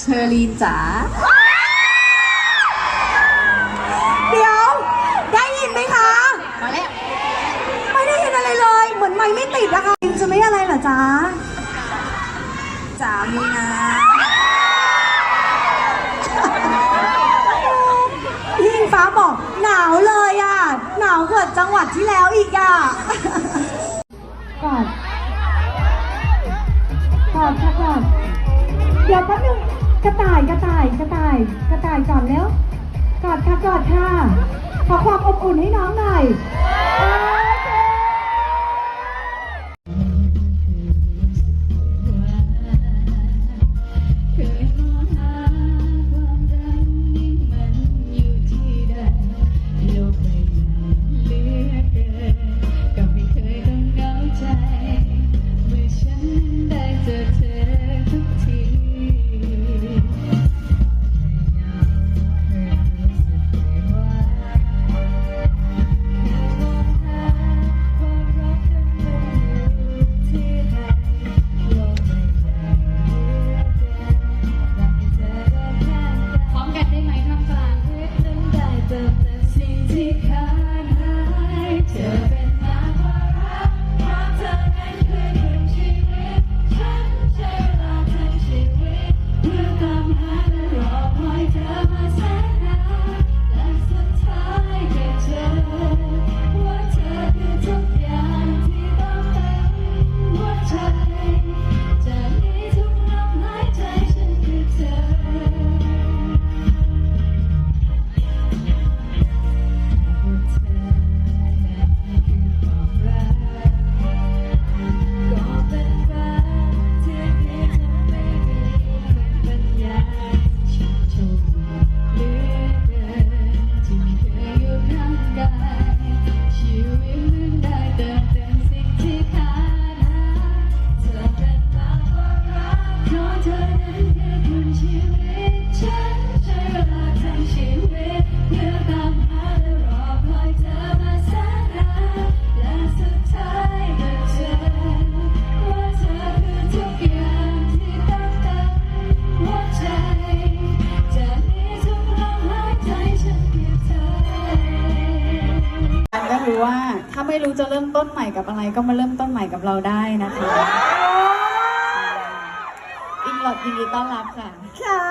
เชอรีนจ๋า เดี๋ยว ได้ยินไหมคะ มาแล้ว ไม่ได้ยินอะไรเลย เหมือนไม่ไม่ติดอะค่ะจะไม่อะไรเหรอจ๊ะจ๋ามีนาพี่อิงฟ้าบอกหนาวเลยอะหนาวกว่าจังหวัดที่แล้วอีกอะ กระต่ายกระต่ายกระต่าย กระต่ายก่อนแล้วกอดค่ะกอดค่ะขอความอบอุ่นให้น้องหน่อย ไม่รู้จะเริ่มต้นใหม่กับอะไร ก็มาเริ่มต้นใหม่กับเราได้นะคะอิงหลอดยินดีต้อนรับค่ะ ค่ะ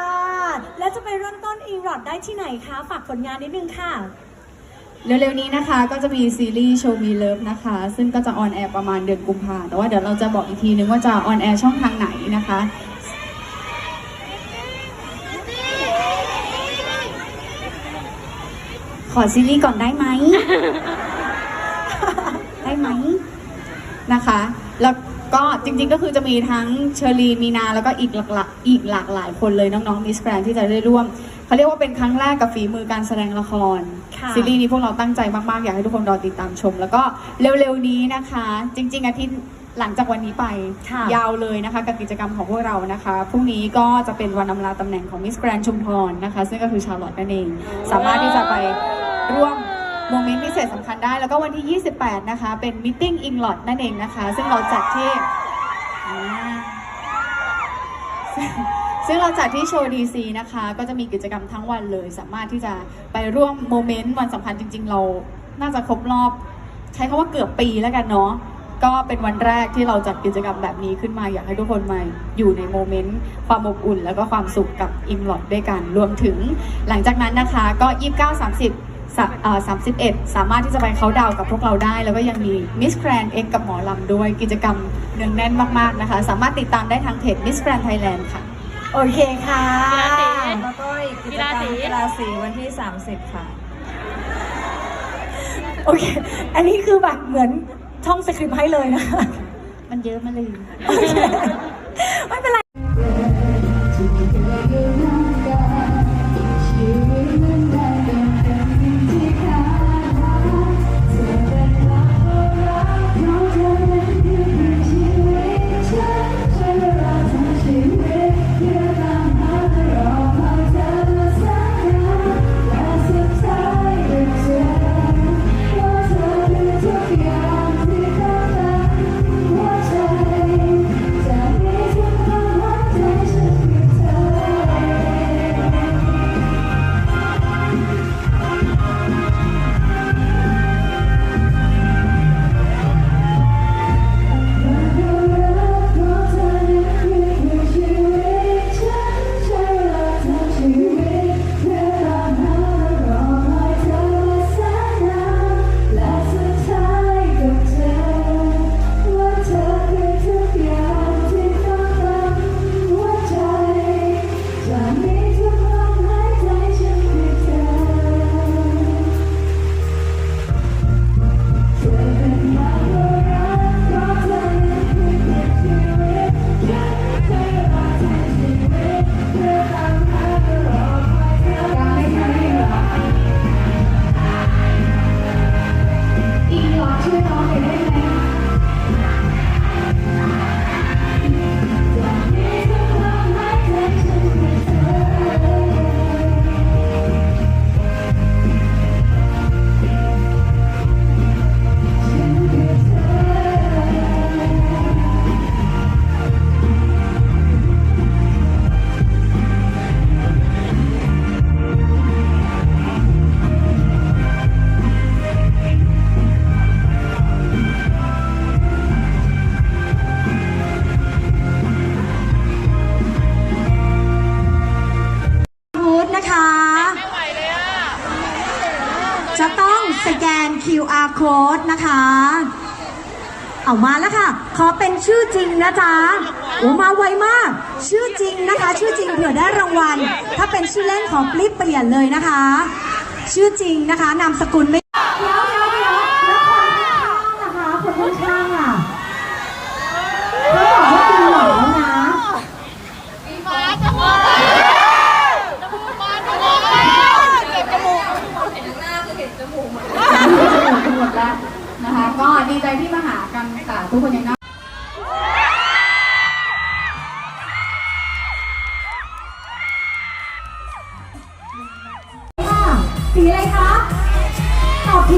แล้วจะไปเริ่มต้นอิงรอดได้ที่ไหนคะ ฝากผลงานนิดนึงค่ะ เร็วๆนี้นะคะก็จะมีซีรีส์โชว์มีเลิฟนะคะ ซึ่งก็จะออนแอร์ประมาณเดือนกุมภาแต่ว่าเดี๋ยวเราจะบอกอีกทีนึงว่าจะออนแอร์ช่องทางไหนนะคะขอซีรีส์ก่อนได้ไหม ได้ไหมนะคะ แล้วก็จริงๆก็คือจะมีทั้งเชอรีนมีนาแล้วก็อีกหลากๆอีกหลากหลายคนเลยน้องๆมิสแกรนที่จะได้ร่วมเขาเรียกว่าเป็นครั้งแรกกับฝีมือการแสดงละคร ค่ะ ซีรีส์นี้พวกเราตั้งใจมาก ๆ อยากให้ทุกคนรอติดตามชม แล้วก็เร็วๆนี้นะคะ จริง ๆ อาทิตย์หลังจากวันนี้ไป ค่ะ ยาวเลยนะคะกับกิจกรรมของพวกเรานะคะพรุ่งนี้ก็จะเป็นวันอำลาตำแหน่งของมิสแกรนชุมพรนะคะ ซึ่งก็คือชาร์ลอตนั่นเอง สามารถที่จะไปร่วม โมเมนต์พิเศษสำคัญได้ แล้วก็วันที่ 28 นะคะ เป็นมิ g อิงลอ t นั่นเองนะคะ ซึ่งเราจัดที่ซึ่งเราจัดที่โชว์ดีซีนะคะ ก็จะมีกิจกรรมทั้งวันเลย สามารถที่จะไปร่วมโมเมนต์วันสำคัญจริง ๆ เราน่าจะครบรอบ ใช้คำว่าเกือบปีแล้วกันเนาะก็เป็นวันแรกที่เราจัดกิจกรรมแบบนี้ขึ้นมาอยากให้ทุกคนมาอยู่ในโมเมนต์ความอบอุ่น แล้วก็ความสุขกับอิงลอดด้วยกัน รวมถึงหลังจากนั้นนะคะก็ 29 30สะเอ่อ 31 สามารถที่จะไปเขาน์ดาวน์กับพวกเราได้ แล้วก็ยังมีมิสแกรนเอ็กกับหมอลำด้วยกิจกรรมเนืองแน่นมากๆนะคะ สามารถติดตามได้ทางเพจมิสแกรนไทยแลนด์ค่ะ โอเคค่ะแล้วก็อีกกิจกรรมกีฬาสีวันที่ 30 ค่ะ โอเค อันนี้คือแบบเหมือนท่องสคริปต์ให้เลยนะ มันเยอะมาเลยโอเคไม่เป็นไร คะ จะต้องสแกน QR code นะคะ เอามาแล้วค่ะ ขอเป็นชื่อจริงนะจ๊ะโอ้มาไวมาก ชื่อจริงนะคะ ชื่อจริงเผื่อได้รางวัล ถ้าเป็นชื่อเล่นขอพลิปเปลี่ยนเลยนะคะ ชื่อจริงนะคะ นามสกุลไม่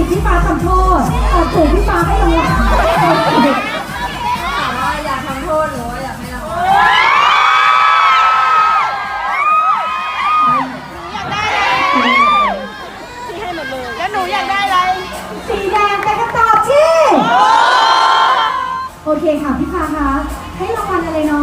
พี่ฟ้าทำโทษตอบถูกพี่ฟ้าให้รางวัลถามว่าอยากทำโทษหรือว่าอยากให้รางวัลสีแดงเป็นคำตอบที่ โอเคค่ะพี่ฟ้าคะ ให้รางวัลอะไรเน้องดีคะ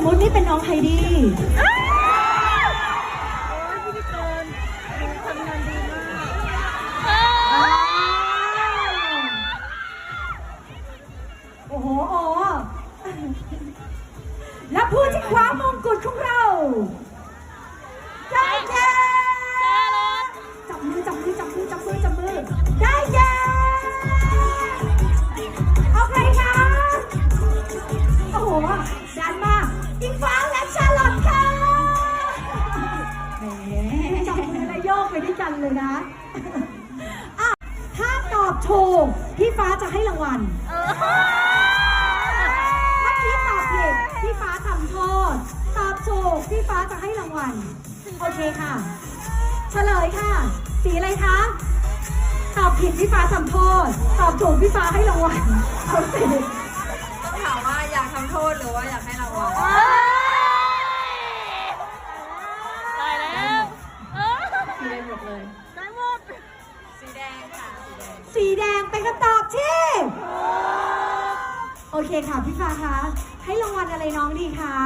มมุตินี่เป็นน้องไฮดี้ วัลถ้าพี่ตอบผิดพี่ฟ้าทำโทษ ตอบถูกพี่ฟ้าจะให้รางวัล โอเคค่ะ เฉลยค่ะ สีอะไรคะ ตอบผิดพี่ฟ้าทำโทษ ตอบถูกพี่ฟ้าให้รางวัลเอาสิต้องถามว่าอยากทำโทษหรือว่าอยากให้รางวัลตายแล้วสีแดงหมดเลยได้หมด สีแดงค่ะ สีแดงเป็นคำตอบที่โอเคค่ะพี่ฟ้าคะให้รางวัลอะไรน้องดีคะ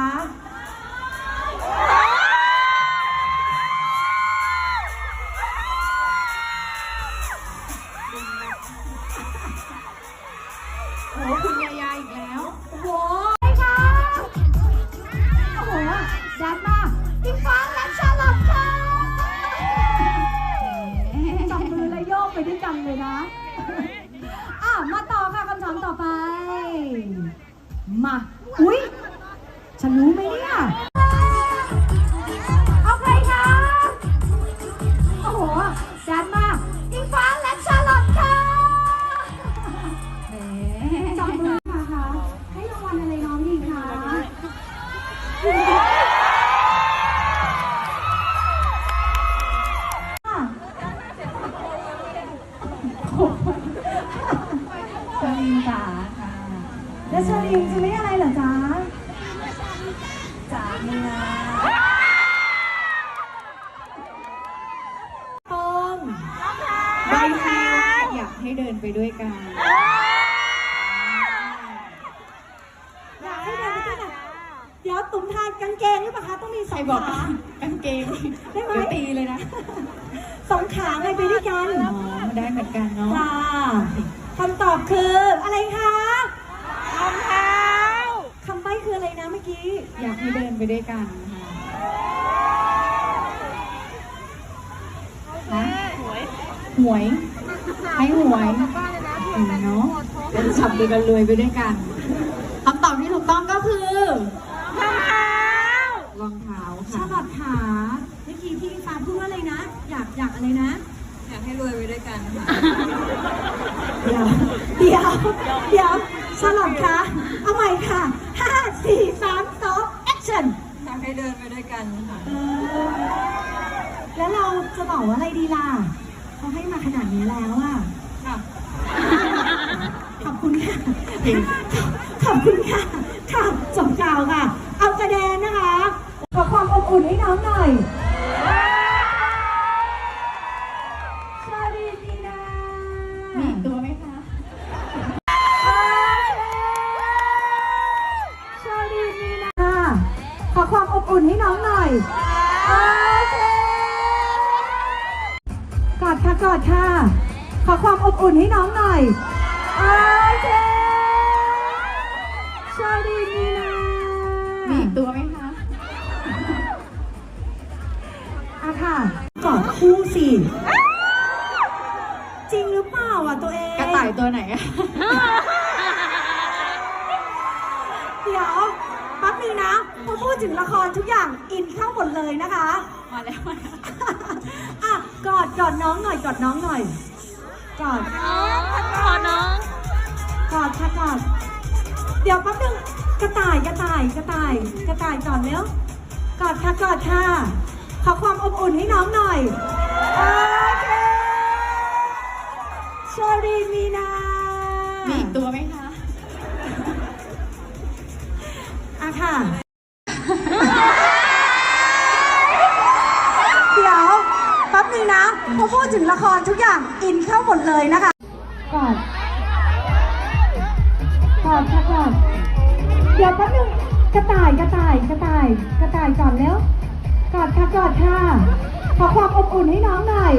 ให้เดินไปด้วยกัน อยากให้เดินไปด้วยกันเดี๋ยวตุ้มทานกางเกงหรือเปล่าคะต้องมีสใครองบอกขา กางเกงได้ไหม เดี๋ยวตีเลยนะสองขาไงไปด้วยกันอ๋อได้เหมือนกันเนาะจ้าคำตอบคืออะไรคะรองเท้าคำใบ้คืออะไรนะเมื่อกี้ อยากให้เดินไปด้วยกันค่ะนะหวยหวย ให้หวยอืมเนาะเป็นฉับเดียวกันรวยไปด้วยกันคำตอบที่ถูกต้องก็คือรองเท้ารองเท้าชาค่ะลอตขาเมื่อกี้พี่ฟ้าพูดว่าอะไรนะ อยากอยากอะไรนะ อยากให้รวยไปด้วยกันค่ะ เดี๋ยว เดี๋ยว เดี๋ยวชาลอตคะเอาใหม่ค่ะห้าสี่สามสองแอคชั่น อยากให้เดินไปด้วยกันค่ะเออแล้วเราจะบอกว่าอะไรดีล่ะ เขาให้มาขนาดนี้แล้วอะค่ะขอบคุณค่ะ ขอบคุณค่ะ ค่ะจบข่าวค่ะ เอากระแดนนะคะ ขอความอบอุ่นให้น้องหน่อย สิ จริงหรือเปล่าอะตัวเองกระต่ายตัวไหนอะเดี๋ยวแป๊บนึงนะพอพูดถึงละครทุกอย่างอินเข้าหมดเลยนะคะ มาแล้วมาแล้วอะกอดกอดน้องหน่อยกอดน้องหน่อยกอดขอน้องกอดค่ะกอดเดี๋ยวแป๊บนึงกระต่ายกระต่ายกระต่ายกระต่ายก่อนเร็วกอดค่ะกอดค่ะขอความอบอุ่นให้น้องหน่อยโอ เคโชรีมีนา มีอีกตัวไหมคะอะค่ะ เดี๋ยวแป๊บนึงนะพอพูดถึงละครทุกอย่างอินเข้าหมดเลยนะคะกอดกอดค่ะกอดเดี๋ยวแป๊บนึงกระต่ายกระต่ายกระต่าย กระต่ายก่อนแล้ว กอดค่ะกอดค่ะ ขอความอบอุ่นให้น้องหน่อย